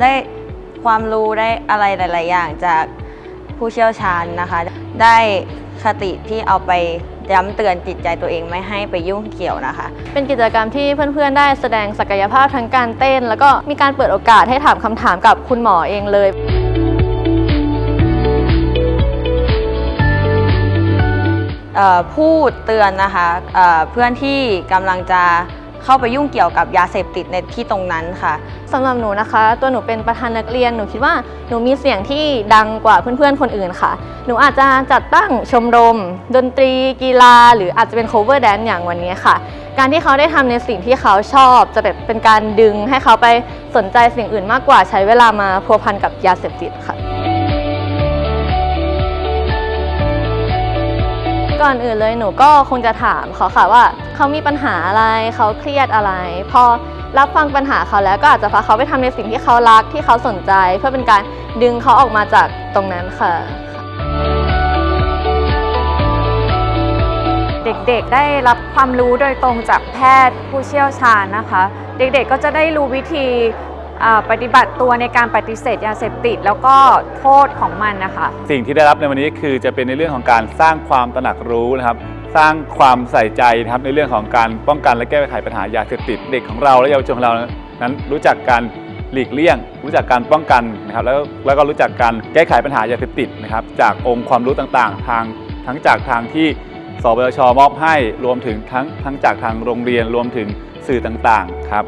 ได้ความรู้ได้อะไรหลาย ๆ อย่างจากผู้เชี่ยวชาญนะคะ ได้คติที่เอาไปย้ำเตือนจิตใจตัวเองไม่ให้ไปยุ่งเกี่ยวนะคะ เป็นกิจกรรมที่เพื่อน ๆ ได้แสดงศักยภาพทั้งการเต้น แล้วก็มีการเปิดโอกาสให้ถามคำถามกับคุณหมอเองเลยเอ่อพูดเตือนนะคะเอ่อเพื่อนที่กำลังจะ เข้าไปยุ่งเกี่ยวกับยาเสพติดในที่ตรงนั้นค่ะ สำหรับหนูนะคะ ตัวหนูเป็นประธานนักเรียนหนูคิดว่าหนูมีเสียงที่ดังกว่าเพื่อนๆคนอื่นค่ะ หนูอาจจะจัดตั้งชมรม ดนตรีกีฬา หรืออาจจะเป็น cover dance อย่างวันนี้ค่ะ การที่เขาได้ทำในสิ่งที่เขาชอบจะแบบเป็นการดึงให้เขาไปสนใจสิ่งอื่นมากกว่าใช้เวลามาพัวพันกับยาเสพติดค่ะ ก่อนอื่นเลยหนูก็คงจะถามเขาค่ะว่าเขามีปัญหาอะไรเขาเครียดอะไร พอรับฟังปัญหาเขาแล้วก็อาจจะพาเขาไปทำในสิ่งที่เขารักที่เขาสนใจ เพื่อเป็นการดึงเขาออกมาจากตรงนั้นค่ะ เด็กๆได้รับความรู้โดยตรงจากแพทย์ผู้เชี่ยวชาญนะคะ เด็กๆก็จะได้รู้วิธี ปฏิบัติตัวในการปฏิเสธยาเสพติด แล้วก็โทษของมันนะคะสิ่งที่ได้รับในวันนี้คือจะเป็นในเรื่องของการสร้างความตระหนักรู้นะครับ สร้างความใส่ใจนะครับในเรื่องของการป้องกันและแก้ไขปัญหายาเสพติดเด็กของเราและเยาวชนของเรานั้นรู้จักการหลีกเลี่ยง รู้จักการป้องกันนะครับแล้วแล้วก็รู้จักการแก้ไขปัญหายาเสพติดนะครับจากองค์ความรู้ต่างๆ ทางทั้งจากทางที่สบชมอบให้รวมถึงทั้งทั้งจากทางโรงเรียนรวมถึงสื่อต่างๆครับ